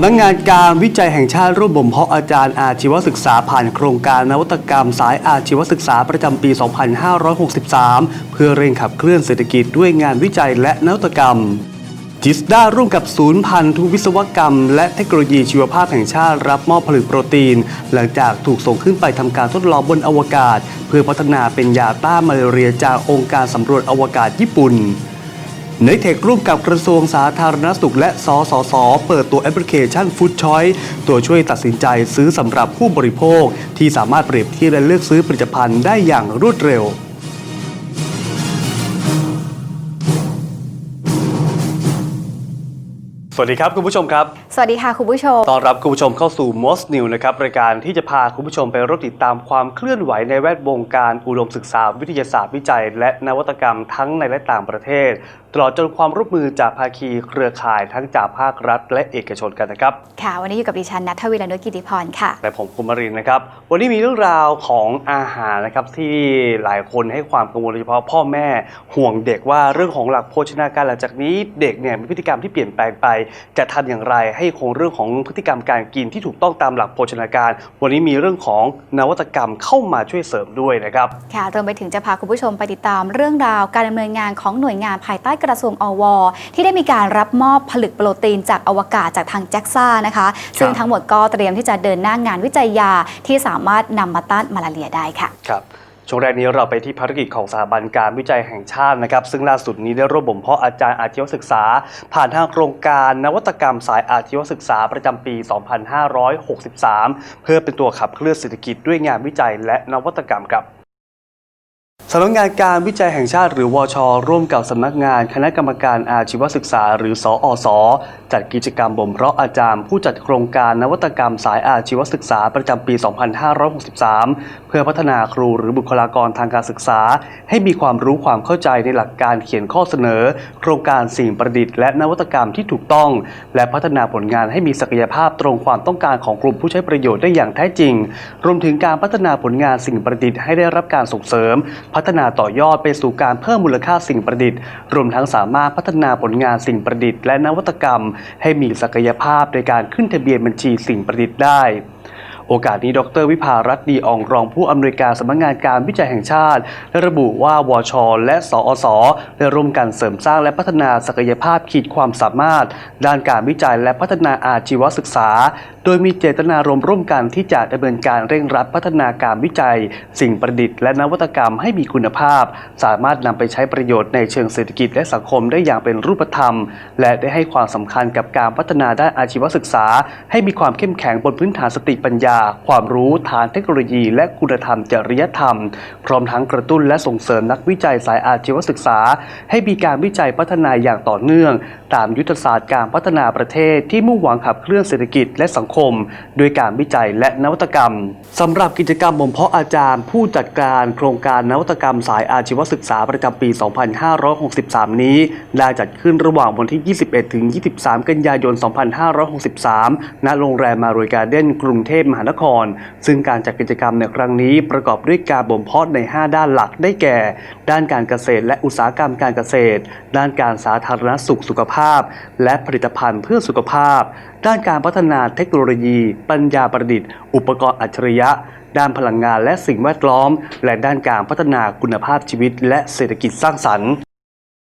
ำนักงานการวิจัยแห่งชาติร่วมบ่มเพาะอาจารย์อาชีวศึกษาผ่านโครงการนวัตกรรมสายอาชีวศึกษาประจำปี 2563 เพื่อเร่งขับเคลื่อนเศรษฐกิจด้วยงานวิจัยและนวัตกรรมจิสดาร่วมกับศูนย์พันธุวิศวกรรม และเทคโนโลยีชีวภาพแห่งชาติรับมอบผลึกโปรตีน หลังจากถูกส่งขึ้นไปทำการทดลองบนอวกาศ เพื่อพัฒนาเป็นยาต้านมาลาเรียจากองค์การสำรวจอวกาศญี่ปุ่น เนเทคร่วมกับกระทรวงสาธารณสุข และสสส เปิดตัวแอปพลิเคชัน Food Choice ตัวช่วยตัดสินใจซื้อสำหรับผู้บริโภค ที่สามารถเปรียบเทียบและเลือกซื้อผลิตภัณฑ์ได้อย่างรวดเร็ว วัสดีครับคุณผู้ชมครับ สวัสดีค่ะคุณผู้ชม ต้อนรับคุณผู้ชมเข้าสู่ Most New นะครับรายการที่จะพาคุณผู้ชมไปรบติดตามความเคลื่อนไหวในแวดวงการอุดมศึกษา วิทยาศาสตร์วิจัย และนวัตกรรมทั้งในและต่างประเทศ ตลอดจนความร่วมมือจากภาคีเครือข่ายทั้งจากภาครัฐ และเอกชนกันนะครับ ค่ะ วันนี้อยู่กับดิฉันนัทวิลานุกิติพรค่ะ และผมคุณมารินนะครับ วันนี้มีเรื่องราวของอาหารนะครับที่หลายคนให้ความกังวลโดยเฉพาะพ่อแม่ห่วงเด็กว่าเรื่องของหลักโภชนาการหลังจากนี้เด็กเนี่ยมีพฤติกรรมที่เปลี่ยนแปลงไปจะทำอย่างไรให้คงเรื่องของพฤติกรรมการกินที่ถูกต้องตามหลักโภชนาการ วันนี้มีเรื่องของนวัตกรรมเข้ามาช่วยเสริมด้วยนะครับค่ะรวมไปถึงจะพาคุณผู้ชมไปติดตามเรื่องราวการดำเนินงานของหน่วยงานภายใต้กระทรวงอว ที่ได้มีการรับมอบผลึกโปรตีนจากอวกาศจากทางแจ็กซ่านะคะซึ่งทั้งหมดก็เตรียมที่จะเดินหน้างงานวิจัยยาที่สามารถนำมาต้านมาลาเรียได้ค่ะครับ ช่วงแรกนี้เราไปที่ภารกิจของสถาบันการวิจัยแห่งชาตินะครับ ซึ่งล่าสุดนี้ได้ร่วมบ่มเพาะอาจารย์อาชีวศึกษา ผ่านทางโครงการนวัตกรรมสายอาชีวศึกษาประจำปี 2563 เพื่อเป็นตัวขับเคลื่อนเศรษฐกิจด้วยงานวิจัยและนวัตกรรมครับสำนักงานการวิจัยแห่งชาติหรือวช ร่วมกับสำนักงานคณะกรรมการอาชีวศึกษา หรือสอส จัดกิจกรรมบ่มเพาะอาจารย์ผู้จัดโครงการนวัตกรรมสายอาชีวศึกษาประจำปี 2563 เพื่อพัฒนาครูหรือบุคลากรทางการศึกษา ให้มีความรู้ความเข้าใจในหลักการเขียนข้อเสนอ โครงการสิ่งประดิษฐ์และนวัตกรรมที่ถูกต้อง และพัฒนาผลงานให้มีศักยภาพตรงความต้องการของกลุ่มผู้ใช้ประโยชน์ได้อย่างแท้จริง รวมถึงการพัฒนาผลงานสิ่งประดิษฐ์ให้ได้รับการส่งเสริม พัฒนาต่อยอดไปสู่การเพิ่มมูลค่าสิ่งประดิษฐ์ รวมทั้งสามารถพัฒนาผลงานสิ่งประดิษฐ์และนวัตกรรมให้มีศักยภาพในการขึ้นทะเบียนบัญชีสิ่งประดิษฐ์ได้ โอกาสนี้ดรวิภารัตน์ดีอองรองผู้อำนวยการสำนักงานการวิจัยแห่งชาติได้ระบุว่าวช และสอสได้ร่วมกันเสริมสร้างและพัฒนาศักยภาพขีดความสามารถ ด้านการวิจัยและพัฒนาอาชีวศึกษา ดยมีเจตนารมณ์ร่วมกันที่จะดำเนินการเร่งรัดพัฒนาการวิจัย สิ่งประดิษฐ์และนวัตกรรมให้มีคุณภาพ สามารถนำไปใช้ประโยชน์ในเชิงเศรษฐกิจและสังคมได้อย่างเป็นรูปธรรม และได้ให้ความสำคัญกับการพัฒนาด้านอาชีวศึกษา ให้มีความเข้มแข็งบนพื้นฐานสติปัญญา ความรู้ฐานเทคโนโลยี และคุณธรรมจริยธรรม พร้อมทั้งกระตุ้นและส่งเสริมนักวิจัยสายอาชีวศึกษา ให้มีการวิจัยพัฒนาอย่างต่อเนื่อง ตามยุทธศาสตร์การพัฒนาประเทศที่มุ่งหวังขับเคลื่อนเศรษฐกิจและสังคมด้วยการวิจัยและนวัตกรรมสำหรับกิจกรรมบ่มเพาะอาจารย์ ผู้จัดการโครงการนวัตกรรมสายอาชีวศึกษาประจำปี 2563 นี้ ได้จัดขึ้นระหว่างวันที่ 21 ถึง 23 กันยายน 2563 ณ โรงแรมมารุยการ์เด้นกรุงเทพมหานคร ซึ่งการจัดกิจกรรมในครั้งนี้ประกอบด้วยการบ่มเพาะใน 5 ด้านหลักได้แก่ ด้านการเกษตรและอุตสาหกรรมการเกษตร ด้านการสาธารณสุขสุขภาพ และผลิตภัณฑ์เพื่อสุขภาพ ด้านการพัฒนาเทคโนโลยี ปัญญาประดิษฐ์ อุปกรณ์อัจฉริยะ ด้านพลังงานและสิ่งแวดล้อม และด้านการพัฒนาคุณภาพชีวิต และเศรษฐกิจสร้างสรรค์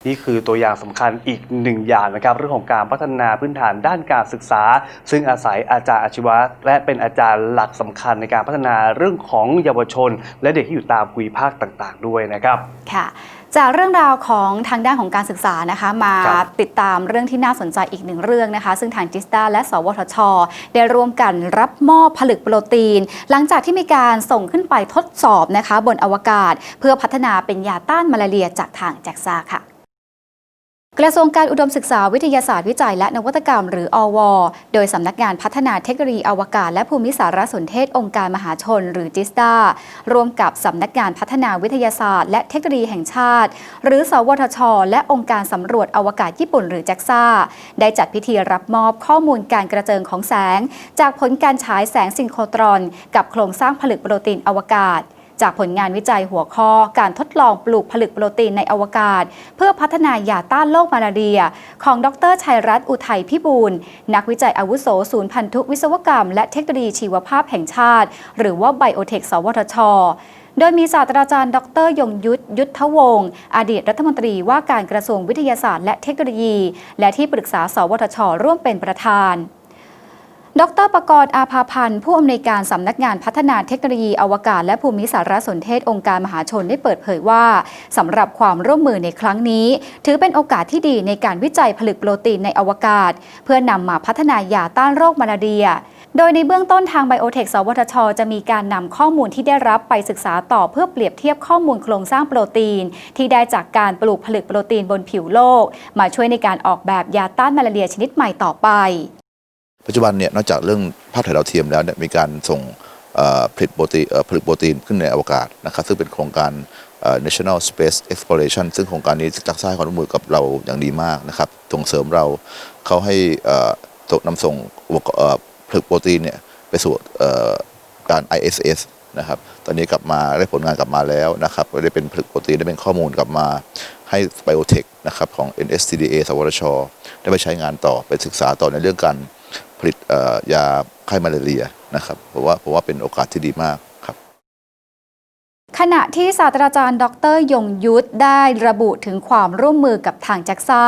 นี่คือตัวอย่างสำคัญอีกหนึ่งอย่างนะครับ เรื่องของการพัฒนาพื้นฐานด้านการศึกษา ซึ่งอาศัยอาจารย์อาชีวะ และเป็นอาจารย์หลักสำคัญในการพัฒนาเรื่องของเยาวชน และเด็กที่อยู่ตามภูมิภาคต่าง ๆ ด้วยนะครับ ค่ะ จากเรื่องราวของทางด้านของการศึกษานะคะมาครับติดตามเรื่องที่น่าสนใจอีกหนึ่งเรื่องนะคะ ซึ่งทางจิสตาและ สวทช ได้ร่วมกันรับมอบผลึกโปรตีน หลังจากที่มีการส่งขึ้นไปทดสอบนะคะ บนอวกาศ เพื่อพัฒนาเป็นยาต้านมาลาเรียจากทางแจ็กซ่าค่ะ กระทรวงการอุดมศึกษาวิทยาศาสตร์วิจัยและนวัตกรรม หรืออว โดยสำนักงานพัฒนาเทคโนโลยีอวกาศและภูมิสารสนเทศองค์การมหาชน หรือจิสตาร่วมกับสำนักงานพัฒนาวิทยาศาสตร์และเทคโนโลยีแห่งชาติ หรือ สวทช และองค์การสำรวจอวกาศญี่ปุ่นหรือแจ็กซ่าได้จัดพิธีรับมอบข้อมูลการกระเจิงของแสง จากผลการฉายแสงซินโครตรอน กับโครงสร้างผลึกโปรตีนอวกาศ จากผลงานวิจัยหัวข้อการทดลองปลูกผลึกโปรตีนในอวกาศ เพื่อพัฒนายาต้านโรคมาลาเรีย ของดรชัยรัตน์อุทัยพิบูลนักวิจัยอาวุโสศูนย์พันธุวิศวกรรม และเทคโนโลยีชีวภาพแห่งชาติ หรือว่าไบโอเทค สวทชโดยมีศาสตราจารย์ ดร ยงยุทธยุทธวงศ์อดีตรัฐมนตรีว่าการกระทรวงวิทยาศาสตร์และเทคโนโลยี และที่ปรึกษาสวทช ร่วมเป็นประธาน ดรประกรณ์อาภาพันธ์ผู้อำนวยการสำนักงานพัฒนาเทคโนโลยีอวกาศและภูมิสารสนเทศองค์การมหาชนได้เปิดเผยว่าสำหรับความร่วมมือในครั้งนี้ ถือเป็นโอกาสที่ดีในการวิจัยผลึกโปรตีนในอวกาศ เพื่อนำมาพัฒนายาต้านโรคมาลาเรียโดยในเบื้องต้นทางไบโอเทค สวทช จะมีการนำข้อมูลที่ได้รับไปศึกษาต่อเพื่อเปรียบเทียบข้อมูลโครงสร้างโปรตีน ที่ได้จากการปลูกผลึกโปรตีนบนผิวโลก มาช่วยในการออกแบบยาต้านมาลาเรียชนิดใหม่ต่อไป ปัจจุบันเนี่ยนอกจากเรื่องภาพถ่ายดาวเทียมแล้วเนี่ยมีการส่งผลิตโปรตีนผลิตโปรตีนขึ้นในอวกาศนะครับซึ่งเป็นโครงการ National Space Exploration ซึ่งโครงการนี้จักสร้างความร่วมมือกับเราอย่างดีมากนะครับส่งเสริมเราเขาให้นำส่งผลิตโปรตีนเนี่ยไปสู่การ ISS นะครับตอนนี้กลับมาได้ผลงานกลับมาแล้วนะครับได้เป็นผลิตโปรตีนได้เป็นข้อมูลกลับมาให้ไบโอเทคนะครับของ NSTDA สวทช ได้ไปใช้งานต่อไปศึกษาต่อในเรื่องการ ผลิตเอ่อยาไข้มาลาเรียนะครับเพราะว่าเพราะว่าเป็นโอกาสที่ดีมากครับ ขณะที่ศาสตราจารย์ ดรยงยุทธได้ระบุถึงความร่วมมือกับทางแจ็กซ่า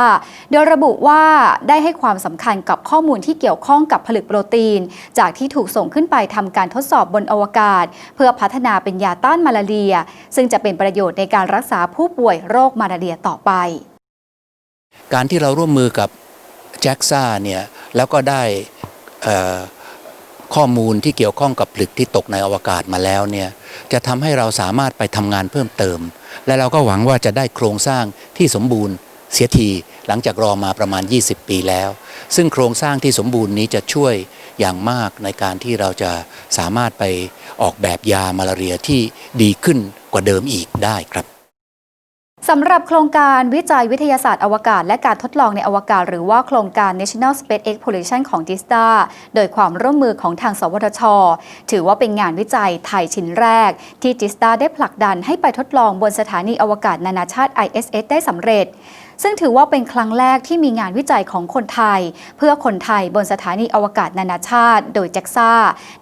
โดยระบุว่าได้ให้ความสำคัญกับข้อมูลที่เกี่ยวข้องกับผลึกโปรตีน จากที่ถูกส่งขึ้นไปทำการทดสอบบนอวกาศ เพื่อพัฒนาเป็นยาต้านมาลาเรีย ซึ่งจะเป็นประโยชน์ในการรักษาผู้ป่วยโรคมาลาเรียต่อไป การที่เราร่วมมือกับแจ็กซ่าเนี่ยแล้วก็ได้เอ่อ ข้อมูลที่เกี่ยวข้องกับผลึกที่ตกในอวกาศมาแล้วเนี่ยจะทำให้เราสามารถไปทำงานเพิ่มเติม และเราก็หวังว่าจะได้โครงสร้างที่สมบูรณ์เสียทีหลังจากรอมาประมาณ 20 ปีแล้ว ซึ่งโครงสร้างที่สมบูรณ์นี้จะช่วยอย่างมากในการที่เราจะสามารถไปออกแบบยามาลาเรียที่ดีขึ้นกว่าเดิมอีกได้ครับ สำหรับโครงการวิจัยวิทยาศาสตร์อวกาศ และการทดลองในอวกาศ หรือว่าโครงการ National Space Exploration ของ d i s t a โดยความร่วมมือของทาง สวทช ถือว่าเป็นงานวิจัยไทยชิ้นแรก ที่ d i s t a ได้ผลักดันให้ไปทดลองบนสถานีอวกาศนานาชาติ ISS ได้สำเร็จ ซึ่งถือว่าเป็นครั้งแรกที่มีงานวิจัยของคนไทย เพื่อคนไทยบนสถานีอวกาศนานาชาติ โดยแจ็กซ่า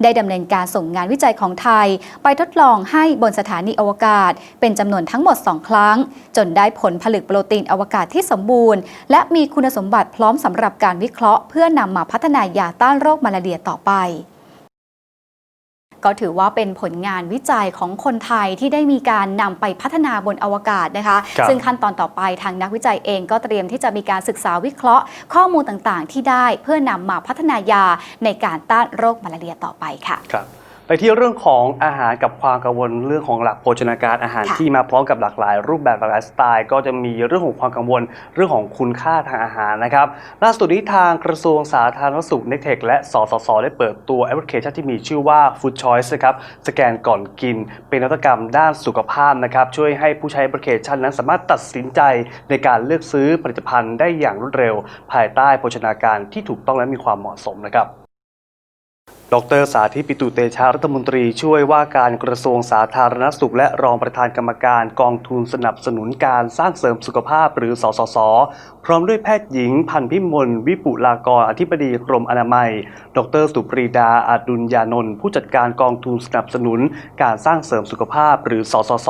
ได้ดำเนินการส่งงานวิจัยของไทย ไปทดลองให้บนสถานีอวกาศ เป็นจำนวนทั้งหมด 2 ครั้ง จนได้ผลผลึกโปรตีนอวกาศที่สมบูรณ์ และมีคุณสมบัติพร้อมสำหรับการวิเคราะห์ เพื่อนำมาพัฒนายาต้านโรคมาลาเรียต่อไป ก็ถือว่าเป็นผลงานวิจัยของคนไทยที่ได้มีการนำไปพัฒนาบนอวกาศนะคะครับซึ่งขั้นตอนต่อไปทางนักวิจัยเองก็เตรียมที่จะมีการศึกษาวิเคราะห์ ข้อมูลต่างๆ ที่ได้เพื่อนำมาพัฒนายาในการต้านโรคมาลาเรียต่อไปค่ะครับ ไปที่เรื่องของอาหารกับความกังวลเรื่องของหลักโภชนาการอาหารค่ะ ที่มาพร้อมกับหลากหลาย รูปแบบหลากหลายสไตล์ ก็จะมีเรื่องของความกังวลเรื่องของคุณค่าทางอาหารนะครับล่าสุดนี้ทางกระทรวงสาธารณสุขเนเทคและสสสได้เปิดตัวแอปพลิเคชันที่มีชื่อว่า Food Choice นะครับสแกนก่อนกิน เป็นนวัตกรรมด้านสุขภาพนะครับช่วยให้ผู้ใช้แอปพลิเคชันนั้นสามารถตัดสินใจในการเลือกซื้อผลิตภัณฑ์ได้อย่างรวดเร็ว ภายใต้โภชนาการที่ถูกต้องและมีความเหมาะสมนะครับ ดรสาธิตปิตุเตชะรัฐมนตรีช่วยว่าการกระทรวงสาธารณสุข และรองประธานกรรมการกองทุนสนับสนุนการสร้างเสริมสุขภาพหรือสสส พร้อมด้วยแพทย์หญิงพันพิมลวิปุลากรอธิบดีกรมอนามัย ดรสุปรีดาอาดุลยานนท์ผู้จัดการกองทุนสนับสนุนการสร้างเสริมสุขภาพหรือสสส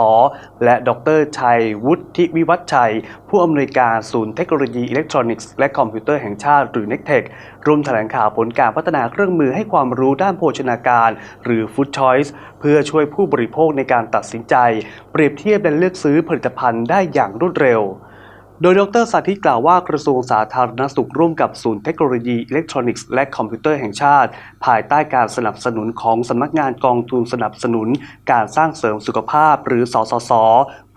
และดรชัยวุฒิวิวัฒชัย ผู้อำนวยการศูนย์เทคโนโลยีอิเล็กทรอนิกส์และคอมพิวเตอร์แห่งชาติหรือ n e c t e c h ร่วมแถลงข่าวผลการพัฒนาเครื่องมือให้ความรู้ด้านโภชนาการ หรือ Food Choice เพื่อช่วยผู้บริโภคในการตัดสินใจ เปรียบเทียบและเลือกซื้อผลิตภัณฑ์ได้อย่างรวดเร็วโดยดรสาธิตกล่าวว่ากระทรวงสาธารณสุขร่วมกับศูนย์เทคโนโลยีอิเล็กทรอนิกส์และคอมพิวเตอร์แห่งชาติ ภายใต้การสนับสนุนของสำนักงานกองทุนสนับสนุน การสร้างเสริมสุขภาพหรือสสส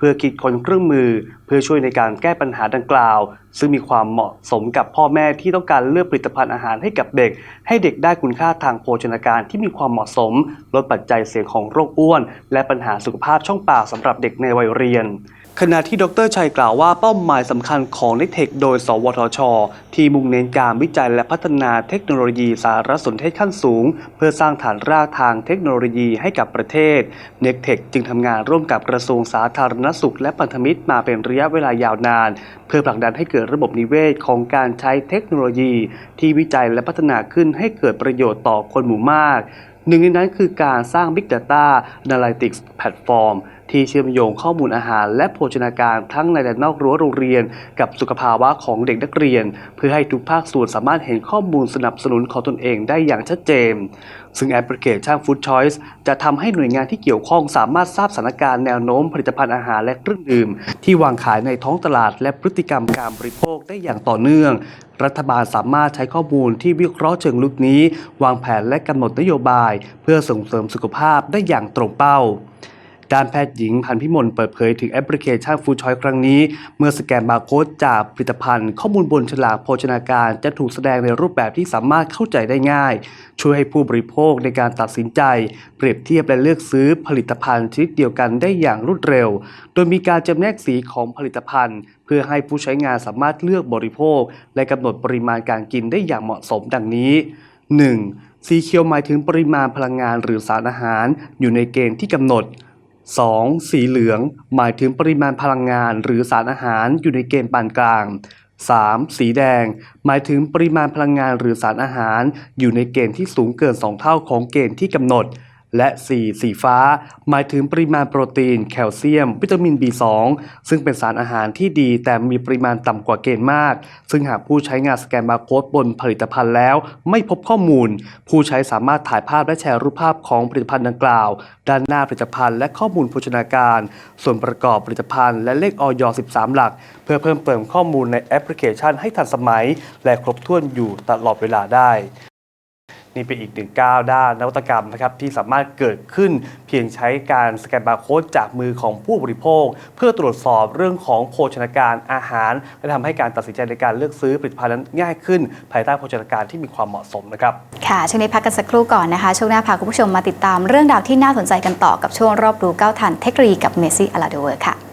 พื่อคิดค้นเครื่องมือ เพื่อช่วยในการแก้ปัญหาดังกล่าว ซึ่งมีความเหมาะสมกับพ่อแม่ที่ต้องการเลือกผลิตภัณฑ์อาหารให้กับเด็ก ให้เด็กได้คุณค่าทางโภชนาการที่มีความเหมาะสม ลดปัจจัยเสี่ยงของโรคอ้วน และปัญหาสุขภาพช่องปากสำหรับเด็กในวัยเรียน ขณะที่ดรชัยกล่าวว่าเป้าหมายสำคัญของนิเทคโดย สวทช ที่มุ่งเน้นการวิจัยและพัฒนาเทคโนโลยีสารสนเทศขั้นสูง เพื่อสร้างฐานรากทางเทคโนโลยีให้กับประเทศเน c เทคจึงทำงานร่วมกับกระทรวงสาธารณสุข และพันธมิตรมาเป็นระยะเวลายาวนาน เพื่อผลักดันให้เกิดระบบนิเวศของการใช้เทคโนโลยี ที่วิจัยและพัฒนาขึ้นให้เกิดประโยชน์ต่อคนหมู่มาก หนึ่งในนั้นคือการสร้าง Big Data Analytics Platform ที่เชื่อมโยงข้อมูลอาหาร และโภชนาการทั้งในและนอกรั้วโรงเรียน กับสุขภาวะของเด็กนักเรียน เพื่อให้ทุกภาคส่วนสามารถเห็นข้อมูลสนับสนุนของตนเองได้อย่างชัดเจน ซึ่งแอปพลิเคชัน Food Choice จะทำให้หน่วยงานที่เกี่ยวข้องสามารถทราบสถานการณ์แนวโน้มผลิตภัณฑ์อาหารและเครื่องดื่ม ที่วางขายในท้องตลาด และพฤติกรรมการบริโภคได้อย่างต่อเนื่องรัฐบาลสามารถใช้ข้อมูลที่วิเคราะห์เชิงลึกนี้ วางแผนและกำหนดนโยบาย เพื่อส่งเสริมสุขภาพได้อย่างตรงเป้า ด้านแพทย์หญิงพันพิมลเปิดเผยถึงแอปพลิเคชันฟูช o ยครั้งนี้ เมื่อสแกนบาร์โค้ดจากผลิตภัณฑ์ ข้อมูลบนฉลากโภชนาการจะถูกแสดงในรูปแบบที่สามารถเข้าใจได้ง่าย ช่วยให้ผู้บริโภคในการตัดสินใจ เปรียบเทียบและเลือกซื้อผลิตภัณฑ์ชนิดเดียวกันได้อย่างรวดเร็ว โดยมีการจำแนกสีของผลิตภัณฑ์ เพื่อให้ผู้ใช้งานสามารถเลือกบริโภค และกำหนดปริมาณการกินได้อย่างเหมาะสมดังนี้ 1. สีเขียวหมายถึงปริมาณพลังงานหรือสารอาหาร อยู่ในเกณฑ์ที่กำหนด 2. สีเหลือง หมายถึงปริมาณพลังงานหรือสารอาหารอยู่ในเกณฑ์ปานกลาง 3. สีแดง หมายถึงปริมาณพลังงานหรือสารอาหารอยู่ในเกณฑ์ที่สูงเกิน 2 เท่าของเกณฑ์ที่กำหนด และ 4. สีฟ้า หมายถึงปริมาณโปรตีน แคลเซียม วิตามิน B2 ซึ่งเป็นสารอาหารที่ดี แต่มีปริมาณต่ำกว่าเกณฑ์มาก ซึ่งหากผู้ใช้งานสแกนบาร์โค้ดบนผลิตภัณฑ์แล้ว ไม่พบข้อมูล ผู้ใช้สามารถถ่ายภาพและแชร์รูปภาพของผลิตภัณฑ์ดังกล่าว ด้านหน้าผลิตภัณฑ์และข้อมูลโภชนาการ ส่วนประกอบผลิตภัณฑ์และเลขออย13 หลัก เพื่อเพิ่มเติมข้อมูลในแอปพลิเคชันให้ทันสมัย และครบถ้วนอยู่ตลอดเวลาได้ นี่เป็นอีกหนึ่งก้าวด้านนวัตกรรมนะครับที่สามารถเกิดขึ้นเพียงใช้การสแกนบาร์โค้ดจากมือของผู้บริโภค เพื่อตรวจสอบเรื่องของโภชนาการอาหาร และทำให้การตัดสินใจในการเลือกซื้อผลิตภัณฑ์นั้นง่ายขึ้น ภายใต้โภชนาการที่มีความเหมาะสมนะครับค่ะช่วงนี้พักกันสักครู่ก่อนนะคะช่วงหน้าพาคุณผู้ชมมาติดตามเรื่องราวที่น่าสนใจกันต่อกับช่วงรอบรู้ก้าวทันเทคโนโลยีกับเมซี่อลาเดเวอร์ค่ะ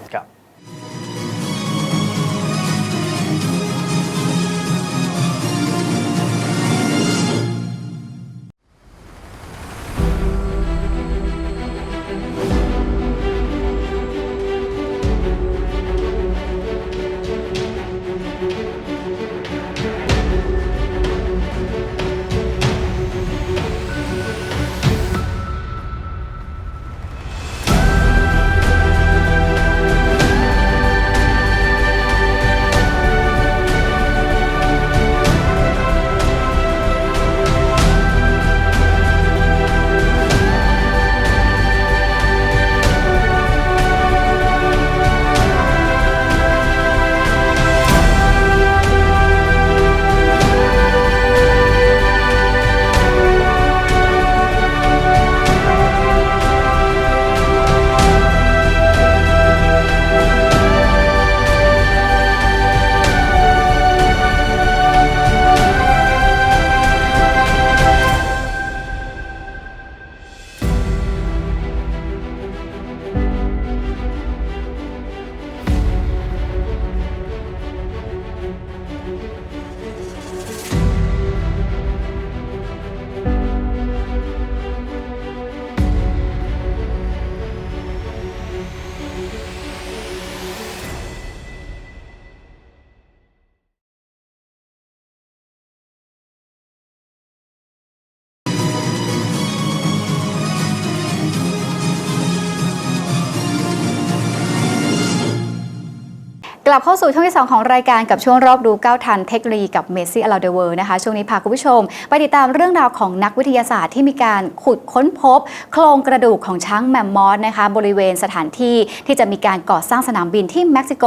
กลับเข้าสู่ช่วงที่ 2 ของรายการกับช่วงรอบรู้ก้าวทันเทคโนโลยีกับเมซี่อลาเดเวอร์นะคะ ช่วงนี้พาคุณผู้ชม ไปติดตามเรื่องราวของนักวิทยาศาสตร์ที่มีการขุดค้นพบ โครงกระดูกของช้างแมมมอสนะคะ บริเวณสถานที่ที่จะมีการก่อสร้างสนามบินที่เม็กซิโก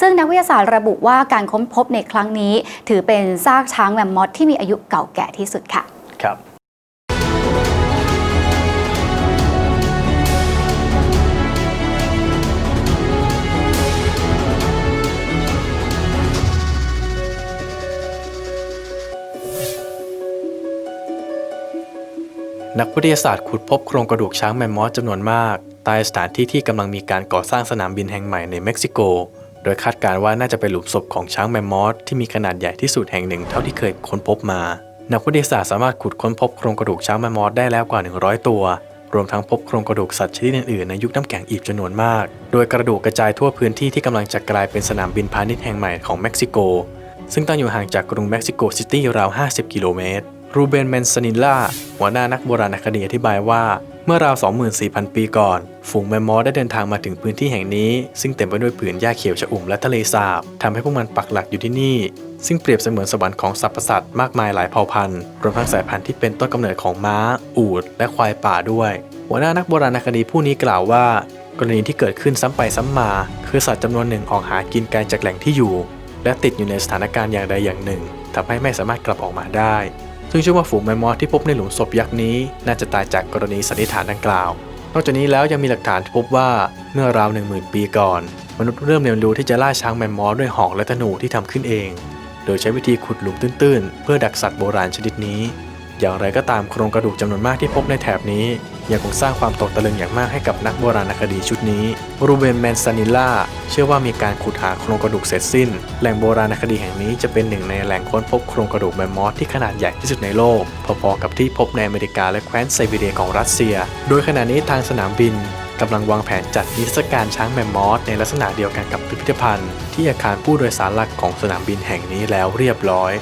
ซึ่งนักวิทยาศาสตร์ระบุว่าการค้นพบในครั้งนี้ ถือเป็นซากช้างแมมมอสที่มีอายุเก่าแก่ที่สุดค่ะครับ นักวิทยาศาสตร์ขุดพบโครงกระดูกช้างแมมมอสจำนวนมาก ใต้สถานที่ที่กำลังมีการก่อสร้างสนามบินแห่งใหม่ในเม็กซิโก โดยคาดการณ์ว่าน่าจะเป็นหลุมศพของช้างแมมมอสที่มีขนาดใหญ่ที่สุดแห่งหนึ่งเท่าที่เคยค้นพบมา นักวิทยาศาสตร์สามารถขุดค้นพบโครงกระดูกช้างแมมมอสได้แล้วกว่า 100 ตัว รวมทั้งพบโครงกระดูกสัตว์ชนิดอื่นๆในยุคน้ำแข็งอีกจำนวนมาก โดยกระดูกกระจายทั่วพื้นที่ที่กำลังจะกลายเป็นสนามบินพาณิชย์แห่งใหม่ของเม็กซิโก ซึ่งตั้งอยู่ห่างจากกรุงเม็กซิโกซิตี้ราว 50 กิโลเมตร รูเบนเมนซานิลล่าหัวหน้านักโบราณคดีอธิบายว่า เมื่อราว 24,000 ปีก่อน ฝูงแมมมอสได้เดินทางมาถึงพื้นที่แห่งนี้ ซึ่งเต็มไปด้วยผืนหญ้าเขียวชอุ่มและทะเลสาบทำให้พวกมันปักหลักอยู่ที่นี่ ซึ่งเปรียบเสมือนสวรรค์ของสรรพสัตว์มากมายหลายเผ่าพันธุ์รวมทั้งสายพันธุ์ที่เป็นต้นกำเนิดของม้า อูฐและควายป่าด้วย หัวหน้านักโบราณคดีผู้นี้กล่าวว่ากรณีที่เกิดขึ้นซ้ำไปซ้ำมา คือสัตว์จำนวนหนึ่งออกหากินไกลจากแหล่งที่อยู่ และติดอยู่ในสถานการณ์อย่างใดอย่างหนึ่งทำให้ไม่สามารถกลับออกมาได้ ซึ่งเชื่อว่าฝูงแมมมอสที่พบในหลุมศพยักษ์นี้ น่าจะตายจากกรณีสันนิษฐานดังกล่าว นอกจากนี้แล้วยังมีหลักฐานพบว่าเมื่อราว 10,000 ปีก่อน มนุษย์เริ่มเรียนรู้ที่จะล่าช้างแมมมอสด้วยหอกและธนูที่ทำขึ้นเอง โดยใช้วิธีขุดหลุมตื้นๆ เพื่อดักสัตว์โบราณชนิดนี้ อย่างไรก็ตามโครงกระดูกจำนวนมากที่พบในแถบนี้ ยังคงสร้างความตกตะลึงอย่างมากให้กับนักโบราณคดีชุดนี้ รูเบนแมนซานิล่าเชื่อว่ามีการขุดหาโครงกระดูกเสร็จสิ้น แหล่งโบราณคดีแห่งนี้จะเป็นหนึ่งในแหล่งค้นพบโครงกระดูกแมมมอสที่ขนาดใหญ่ที่สุดในโลก พอๆกับที่พบในอเมริกาและแคว้นไซบีเรียของรัสเซีย โดยขณะนี้ทางสนามบินกำลังวางแผนจัดนิทรรศการช้างแมมมอสในลักษณะเดียวกันกับพิพิธภัณฑ์ ที่อาคารผู้โดยสารหลักของสนามบินแห่งนี้แล้วเรียบร้อย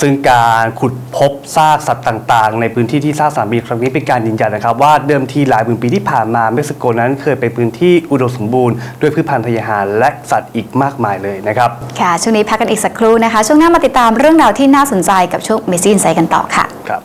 ซึ่งการขุดพบซากสัตว์ต่างๆ ในพื้นที่ที่สร้างสนามบินครั้งนี้เป็นการยืนยันนะครับ ว่าเดิมทีหลายหมื่นปีที่ผ่านมาเม็กซิโกนั้นเคยเป็นพื้นที่อุดมสมบูรณ์ด้วยพืชพันธุ์ทายาหารและสัตว์อีกมากมายเลยนะครับค่ะช่วงนี้พักกันอีกสักครู่นะคะ ช่วงหน้ามาติดตามเรื่องราวที่น่าสนใจกับช่วง m ม s ซี่อินไซกันต่อค่ะครับ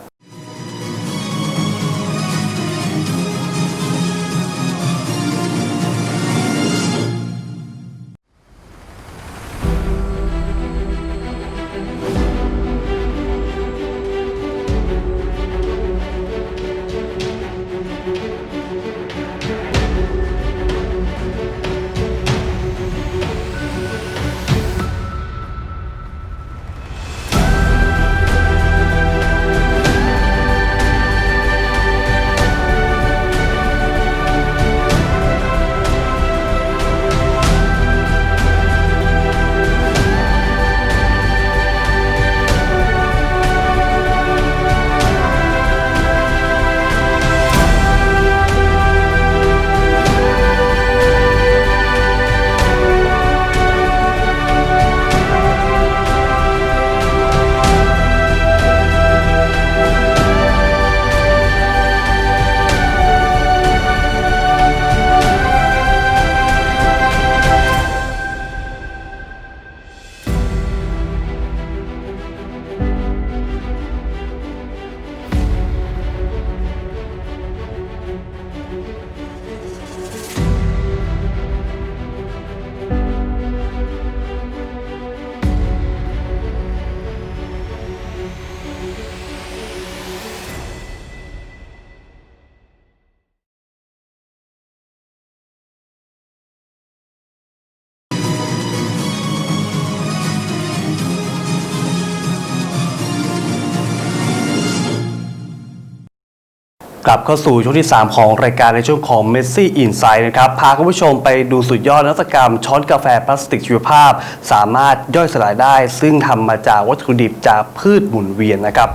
กลับเข้าสู่ช่วงที่ 3 ของรายการในช่วงของ Messi Insight นะครับ พาคุณผู้ชมไปดูสุดยอดนวัตกรรม ช้อนกาแฟพลาสติกชีวภาพ สามารถย่อยสลายได้ ซึ่งทำมาจากวัตถุดิบจากพืชหมุนเวียนนะครับ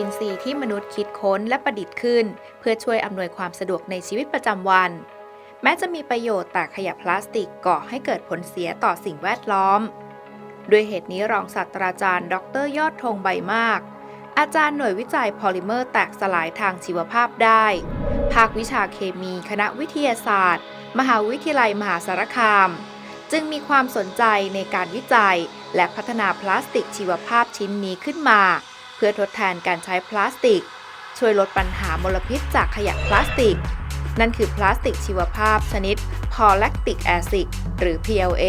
อินทรีย์ที่มนุษย์คิดค้นและประดิษฐ์ขึ้น เพื่อช่วยอำนวยความสะดวกในชีวิตประจำวัน แม้จะมีประโยชน์แต่ขยะพลาสติกก่อให้เกิดผลเสียต่อสิ่งแวดล้อม ด้วยเหตุนี้รองศาสตราจารย์ ดร ยอดธงใบมาก อาจารย์หน่วยวิจัยพอลิเมอร์แตกสลายทางชีวภาพได้ ภาควิชาเคมีคณะวิทยาศาสตร์ มหาวิทยาลัยมหาสารคาม จึงมีความสนใจในการวิจัย และพัฒนาพลาสติกชีวภาพชิ้นนี้ขึ้นมา พื่อทดแทนการใช้พลาสติก ช่วยลดปัญหามลพิษจากขยะพลาสติก นั่นคือพลาสติกชีวภาพชนิด Polactic Acid หรือ PLA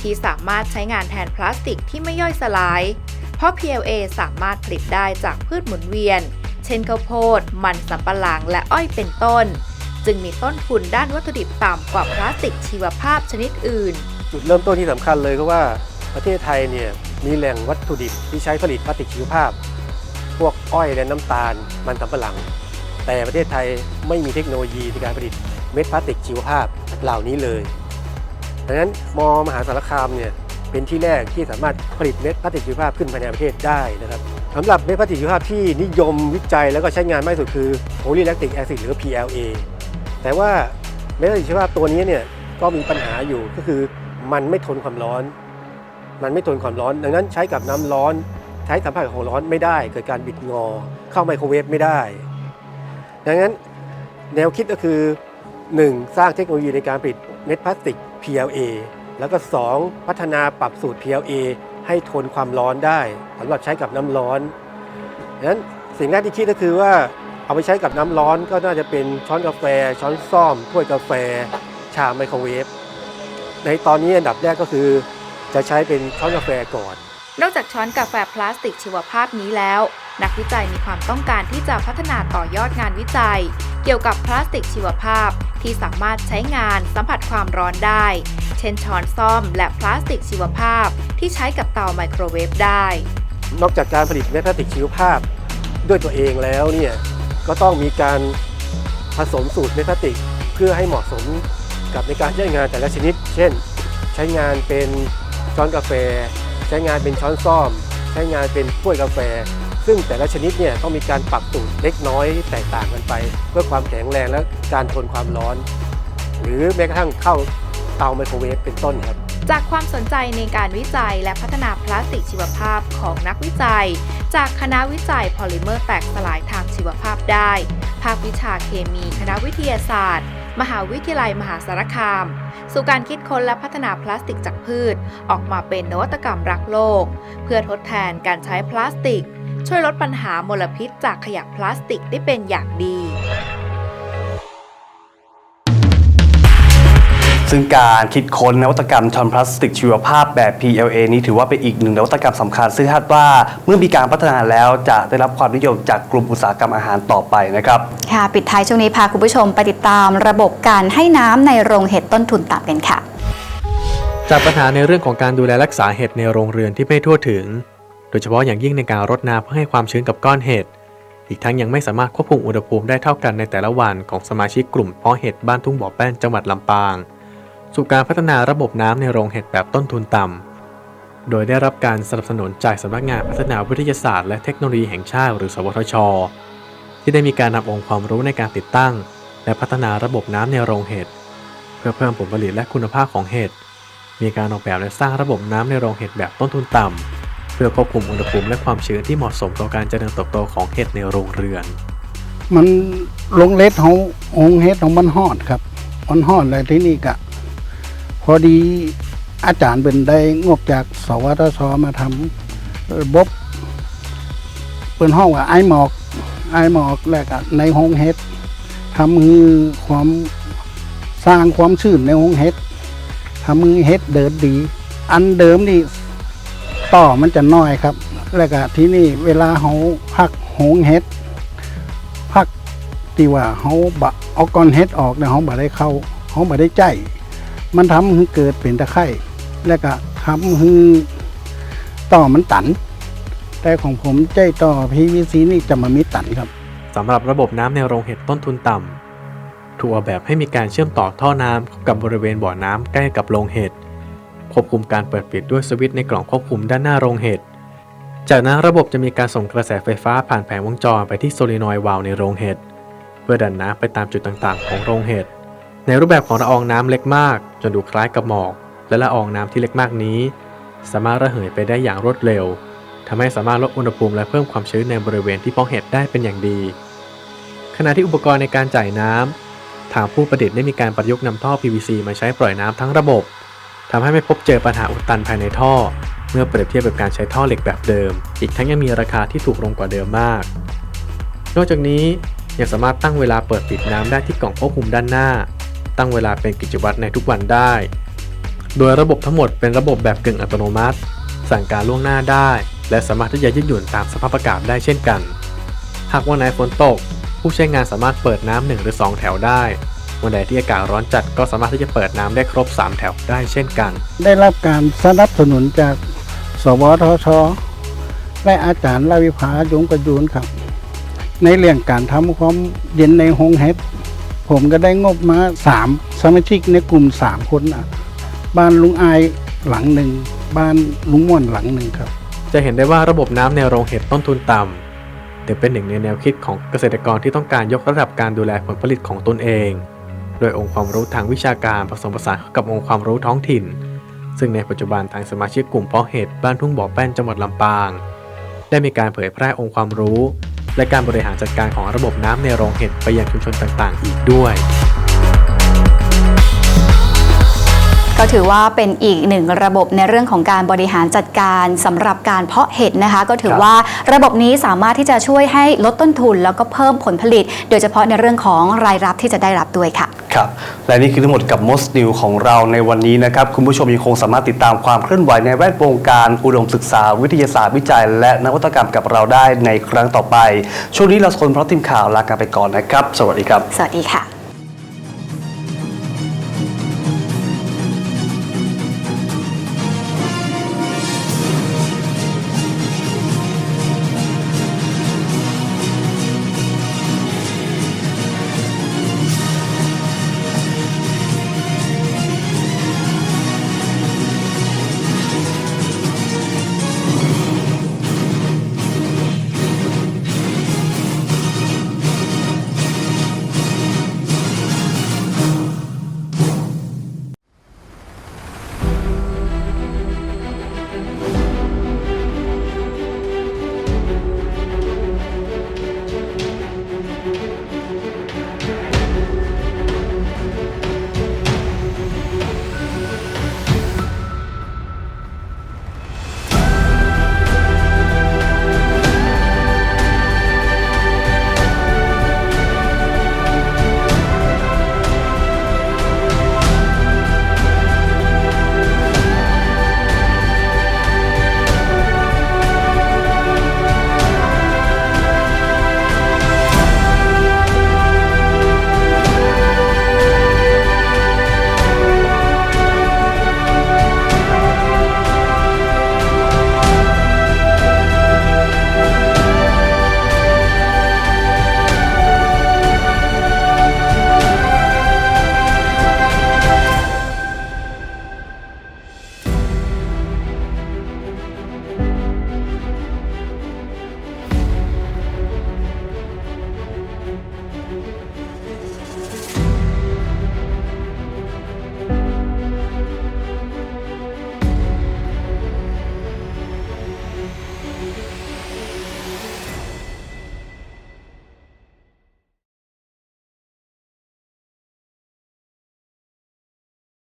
ที่สามารถใช้งานแทนพลาสติกที่ไม่ย่อยสลาย เพราะ PLA สามารถผลิตได้จากพืชหมุนเวียน เช่นข้าวโพด มันสำปะหลัง และอ้อยเป็นต้น จึงมีต้นทุนด้านวัตถุดิบต่ำกว่าพลาสติกชีวภาพชนิดอื่น จุดเริ่มต้นที่สำคัญเลยก็ว่าประเทศไทยเนี่ยมีแหล่งวัตถุดิบที่ใช้ผลิตพลาสติกชีวภาพ พวกอ้อยและน้ำตาล มันสำปะหลัง แต่ประเทศไทยไม่มีเทคโนโลยีในการผลิตเม็ดพลาสติกชีวภาพเหล่านี้เลยดังนั้นมมหาสารคามเนี่ยเป็นที่แรกที่สามารถผลิตเม็ดพลาสติกชีวภาพขึ้นภายในประเทศได้นะครับสำหรับเม็ดพลาสติกชีวภาพที่นิยมวิจัยแล้วก็ใช้งานมากที่สุดคือ polylactic acid หรือ PLA แต่ว่าเม็ดพลาสติกชีวภาพตัวนี้เนี่ยก็มีปัญหาอยู่ก็คือมันไม่ทนความร้อน มันไม่ทนความร้อน ดังนั้นใช้กับน้ำร้อน ช้สัมผัสกับของร้อนไม่ได้ เกิดการบิดงอ เข้าไมโครเวฟไม่ได้ ดังนั้นแนวคิดก็คือ 1. สร้างเทคโนโลยีในการผลิตเม็ดพลาสติก PLA แล้วก็ 2. พัฒนาปรับสูตร PLA ให้ทนความร้อนได้สำหรับใช้กับน้ำร้อนดังนั้นสิ่งแรกที่คิดก็คือว่าเอาไปใช้กับน้ำร้อนก็น่าจะเป็นช้อนกาแฟ ช้อนซ่อมถ้วยกาแฟ ชามไมโครเวฟในตอนนี้อันดับแรกก็คือจะใช้เป็นช้อนกาแฟก่อน นอกจากช้อนกาแฟพลาสติกชีวภาพนี้แล้ว นักวิจัยมีความต้องการที่จะพัฒนาต่อยอดงานวิจัย เกี่ยวกับพลาสติกชีวภาพที่สามารถใช้งานสัมผัสความร้อนได้ เช่นช้อนซ่อมและพลาสติกชีวภาพที่ใช้กับเตาไมโครเวฟได้ นอกจากการผลิตเม็ดพลาสติกชีวภาพด้วยตัวเองแล้วเนี่ยก็ต้องมีการผสมสูตรเม็ดพลาสติก เพื่อให้เหมาะสมกับในการใช้งานแต่ละชนิด เช่น ใช้งานเป็นช้อนกาแฟ ใช้งานเป็นช้อนซ่อม ใช้งานเป็นถ้วยกาแฟ ซึ่งแต่ละชนิดเนี่ยต้องมีการปรับสูตรเล็กน้อยแตกต่างกันไป เพื่อความแข็งแรงและการทนความร้อน หรือแม้กระทั่งเข้าเตาไมโครเวฟเป็นต้นครับจากความสนใจในการวิจัยและพัฒนาพลาสติกชีวภาพของนักวิจัย จากคณะวิจัยพอลิเมอร์แตกสลายทางชีวภาพได้ ภาควิชาเคมีคณะวิทยาศาสตร์ มหาวิทยาลัยมหาสารคาม สู่การคิดค้นและพัฒนาพลาสติกจากพืช ออกมาเป็นนวัตกรรมรักโลก เพื่อทดแทนการใช้พลาสติก ช่วยลดปัญหามลพิษจากขยะพลาสติกได้เป็นอย่างดี ซึ่งการคิดค้นนวัตกรรมช้อนพลาสติกชีวภาพแบบ PLA นี้ถือว่าเป็นอีกหนึ่งนวัตกรรมสำคัญ ซึ่งคาดว่าเมื่อมีการพัฒนาแล้วจะได้รับความนิยมจากกลุ่มอุตสาหกรรมอาหารต่อไปนะครับ ค่ะ ปิดท้ายช่วงนี้พาคุณผู้ชมไปติดตามระบบการให้น้ำในโรงเห็ดต้นทุนต่ำกันค่ะ จากปัญหาในเรื่องของการดูแลรักษาเห็ดในโรงเรือนที่ไม่ทั่วถึง โดยเฉพาะอย่างยิ่งในการรดน้ำเพื่อให้ความชื้นกับก้อนเห็ด อีกทั้งยังไม่สามารถควบคุมอุณหภูมิได้เท่ากันในแต่ละวันของสมาชิกกลุ่มเพาะเห็ดบ้านทุ่งบ่อแป้นจังหวัดลำปาง สู่การพัฒนาระบบน้ำในโรงเห็ดแบบต้นทุนต่ำ โดยได้รับการสนับสนุนจากสำนักงานพัฒนาวิทยาศาสตร์และเทคโนโลยีแห่งชาติหรือ สวทช ที่ได้มีการนำองค์ความรู้ในการติดตั้ง และพัฒนาระบบน้ำในโรงเห็ดเพื่อเพิ่มผลผลิตและคุณภาพของเห็ด มีการออกแบบและสร้างระบบน้ำในโรงเห็ดแบบต้นทุนต่ำ เพื่อควบคุมอุณหภูมิและความชื้นที่เหมาะสมต่อการเจริญเติบโตของเห็ดในโรงเรือน มันลงเล็ดขององเฮ็ดของมันฮอดครับ มันฮอดเลยที่นี่กะ พอดีอาจารย์เป็นได้งบจากสวทชมาทำบบเป็นห้องว่าไอหมอก ไอหมอกแล้วก็ในห้องเฮ็ดทำมือความสร้างความชื้นในห้องเฮ็ดทำมือเฮ็ดเดินดี อันเดิมนี่ต่อมันจะน้อยครับ แล้วก็ที่นี่เวลาเขาพักหงเฮ็ดพักที่ว่าเขาบะเอาก้อนเฮ็ดออกเนี่ยเขาบ่ได้เข้าเขาบ่ได้ใจ มันทำให้เกิดเป็นตะไคร่แล้วก็ทำให้ต่อมันตัน แต่ของผมใจต่อ PVC นี่จะมามีตันครับสำหรับระบบน้ำในโรงเห็ดต้นทุนต่ำถูกออกแบบให้มีการเชื่อมต่อท่อน้ำกับบริเวณบ่อน้ำใกล้กับโรงเห็ดควบคุมการเปิดปิดด้วยสวิตช์ในกล่องควบคุมด้านหน้าโรงเห็ดจากนั้นระบบจะมีการส่งกระแสไฟฟ้าผ่านแผงวงจรไปที่โซลินอยด์วาล์วในโรงเห็ดเพื่อดันน้ำไปตามจุดต่างๆ ของโรงเห็ด ในรูปแบบของละอองน้ำเล็กมาก จนดูคล้ายกับหมอก และละอองน้ำที่เล็กมากนี้ สามารถระเหยไปได้อย่างรวดเร็วทำให้สามารถลดอุณหภูมิและเพิ่มความชื้นในบริเวณที่เพาะเห็ดได้เป็นอย่างดี ขณะที่อุปกรณ์ในการจ่ายน้ำทางผู้ประดิษฐ์ได้มีการประยุกต์นำท่อ PVC มาใช้ปล่อยน้ำทั้งระบบทำให้ไม่พบเจอปัญหาอุดตันภายในท่อ เมื่อเปรียบเทียบกับการใช้ท่อเหล็กแบบเดิม อีกทั้งยังมีราคาที่ถูกลงกว่าเดิมมาก นอกจากนี้ยังสามารถตั้งเวลาเปิดปิดน้ำได้ที่กล่องควบคุมด้านหน้า ตั้งเวลาเป็นกิจวัตรในทุกวันได้ โดยระบบทั้งหมดเป็นระบบแบบกึ่งอัตโนมัติ สั่งการล่วงหน้าได้ และสามารถที่จะยืดหยุ่นตามสภาพอากาศได้เช่นกัน หากวันไหนฝนตก ผู้ใช้งานสามารถเปิดน้ำหนึ่งหรือ 2 แถวได้วันใดที่อากาศร้อนจัดก็สามารถที่จะเปิดน้ำได้ครบ 3 แถวได้เช่นกัน ได้รับการสนับสนุนจาก สวทช และอาจารย์ลาวิภายงประยูนครับ ในเรื่องการทำความเย็นในห้องเฮ็ด ผมก็ได้งบมาสามสมาชิกในกลุ่มสามคนนะบ้านลุงอายหลังหนึ่ง บ้านลุงม่วนหลังหนึ่งครับ จะเห็นได้ว่าระบบน้ำในโรงเห็ดต้นทุนต่ำแต่เป็นหนึ่งในแนวคิดของเกษตรกรที่ต้องการยกระดับการดูแลผลผลิตของตนเอง โดยองค์ความรู้ทางวิชาการผสมผสานกับองค์ความรู้ท้องถิ่น ซึ่งในปัจจุบันทางสมาชิกกลุ่มเพาะเห็ดบ้านทุ่งบ่อแป้นจังหวัดลำปาง ได้มีการเผยแพร่องค์ความรู้ และการบริหารจัดการของระบบน้ำในโรงเห็ดไปยังชุมชนต่างๆ อีกด้วยก็ถือว่าเป็นอีกหนึ่งระบบในเรื่องของการบริหารจัดการสำหรับการเพาะเห็ดนะคะ ก็ถือว่าระบบนี้สามารถที่จะช่วยให้ลดต้นทุน แล้วก็เพิ่มผลผลิต โดยเฉพาะในเรื่องของรายรับที่จะได้รับด้วยค่ะ ครับ และนี่คือทั้งหมดกับ Most New ของเราในวันนี้นะครับ คุณผู้ชมยังคงสามารถติดตามความเคลื่อนไหวในแวดวงการอุดมศึกษา วิทยาศาสตร์วิจัย และนวัตกรรมกับเราได้ในครั้งต่อไป ช่วงนี้เราสคนเพราะทีมข่าวลากันไปก่อนนะครับ สวัสดีครับ สวัสดีค่ะ